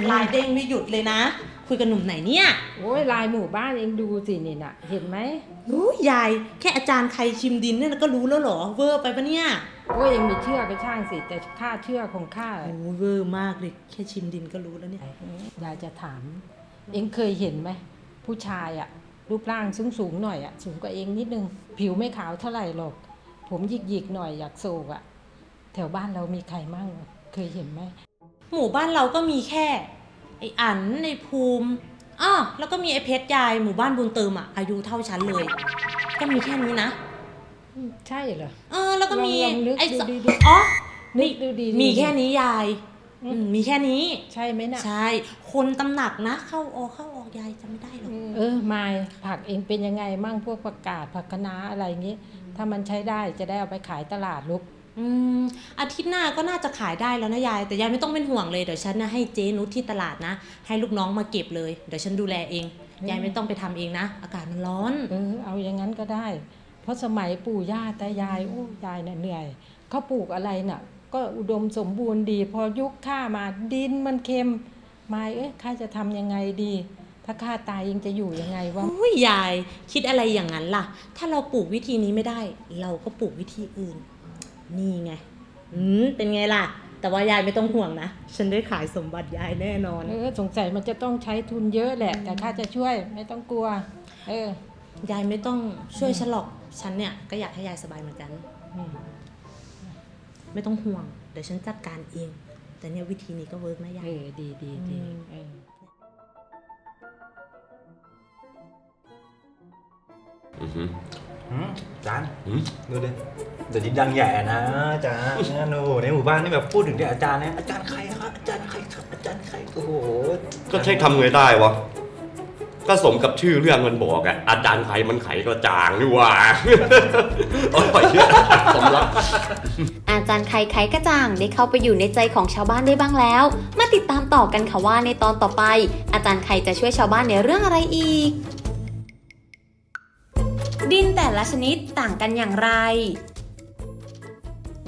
ไลายเด้งไม่หยุดเลยนะ คุยกับหนุ่มไหนเนี่ยโอ้ยลายหมู่บ้านเองดูสินี่น่ะ เห็นไหมอู้ยายแค่อาจารย์ใครชิมดินเนี่ยก็รู้แล้วเหรอเวอร์ไปปะเนี่ยโอ้ยเองไม่เชื่อก็ช่างสิแต่ข้าเชื่อของข้าโอ้เวอร์มากเลยแค่ชิมดินก็รู้แล้วเนี่ยยายจะถาม เองเคยเห็นไหมผู้ชายอะรูปร่างสูงสูงๆหน่อยอะสูงกว่าเองนิดนึง ผิวไม่ขาวเท่าไหร่หรอก ผมหยิกหยิกๆหน่อยอยากโศกอะแถวบ้านเรามีใครมั่งอะเคยเห็นไหม หมู่บ้านเราก็มีแค่ไอ้อันในภูมิอ้อแล้วก็มีไอ้เพชรยายหมู่บ้านบุญเติมอะอายุเท่าฉันเลย ก็มีแค่นี้นะอืมใช่เหรอ เออ แล้วก็มีลองๆนึกไอ้ดูสดีๆ อ๋อนึกดูดีๆมีแค่นี้ยายอืมอืมมีแค่นี้ ใช่ไหมน่ะใช่ คนตำหนักนะ เข้าออกเข้าออกยายจำไม่ได้หรอก เออมายผักเองเป็นยังไงมั่งพวกผักกาดผักคะน้าอะไรอย่างงี้ ถ้ามันใช้ได้จะได้เอาไปขายตลาดลูก อืมอาทิตย์หน้าก็น่าจะขายได้แล้วนะยาย แต่ยายไม่ต้องเป็นห่วงเลยเดี๋ยวฉันนะให้เจ๊นุชที่ตลาดนะ ให้ลูกน้องมาเก็บเลย เดี๋ยวฉันดูแลเองอืมยายไม่ต้องไปทำเองนะ อากาศมันร้อน เออเอาอย่างนั้นก็ได้ เพราะสมัยปู่ย่าตายายโอ้ยายน่ะเหนื่อยเขาปลูกอะไรน่ะ ก็อุดมสมบูรณ์ดี พอยุคข้ามาดินมันเค็มมายเอ้ยข้าจะทำยังไงดี ถ้าข้าตายยังจะอยู่ยังไงวะ อุ้ยยายคิดอะไรอย่างนั้นล่ะ ถ้าเราปลูกวิธีนี้ไม่ได้ เราก็ปลูกวิธีอื่น นี่ไง อืม เป็นไงล่ะ แต่ว่ายายไม่ต้องห่วงนะ ฉันได้ขายสมบัติยายแน่นอน เออสงสัยมันจะต้องใช้ทุนเยอะแหละ แต่ข้าจะช่วยไม่ต้องกลัว เออ ยายไม่ต้องช่วยฉันหรอก ฉันเนี่ยก็อยากให้ยายสบายเหมือนกัน อืมไม่ต้องห่วง เดี๋ยวฉันจัดการเอง แต่เนี่ยวิธีนี้ก็เวิร์กนะยาเอย อดีดีดีอืม เอออือหือหืม จานหืมดูดิเดี๋ยวนี้ดังใหญ่นะอาจารย์เนี่ยหนูในหมู่บ้านนี่แบบพูดถึงเนี่ยอาจารย์เนี่ยอาจารย์ใครครับอาจารย์ใครครับอาจารย์ใครโอ้โหก็ใช่ทำไงได้วะก็สมกับชื่อเรื่องมันบอกอะอาจารย์ไขมันไขก็จางนี่หว่าโอ้ยสมรักอาจารย์ไข่ไขกระจ่างได้เข้าไปอยู่ในใจของชาวบ้านได้บ้างแล้ว มาติดตามต่อกันค่ะว่าในตอนต่อไป อาจารย์ไข่จะช่วยชาวบ้านในเรื่องอะไรอีก ดินแต่ละชนิดต่างกันอย่างไร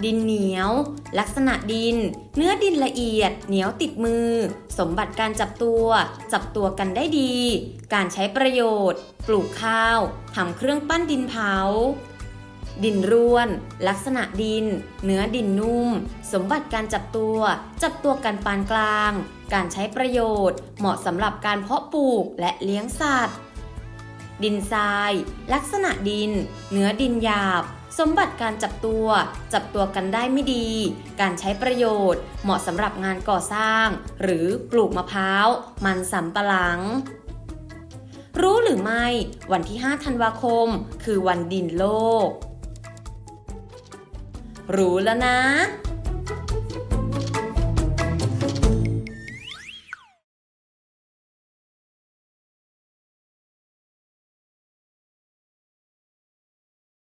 ดินเหนียว ลักษณะดิน เนื้อดินละเอียด เหนียวติดมือ สมบัติการจับตัว จับตัวกันได้ดี การใช้ประโยชน์ ปลูกข้าวทำเครื่องปั้นดินเผาดินร่วน ลักษณะดิน เนื้อดินนุ่ม สมบัติการจับตัว จับตัวกันปานกลาง การใช้ประโยชน์ เหมาะสำหรับการเพาะปลูกและเลี้ยงสัตว์ ดินทราย ลักษณะดิน เนื้อดินหยาบ สมบัติการจับตัว จับตัวกันได้ไม่ดี การใช้ประโยชน์ เหมาะสำหรับงานก่อสร้าง หรือปลูกมะพร้าว มันสำปะหลัง รู้หรือไม่ วันที่ 5 ธันวาคม คือวันดินโลก รู้แล้วนะ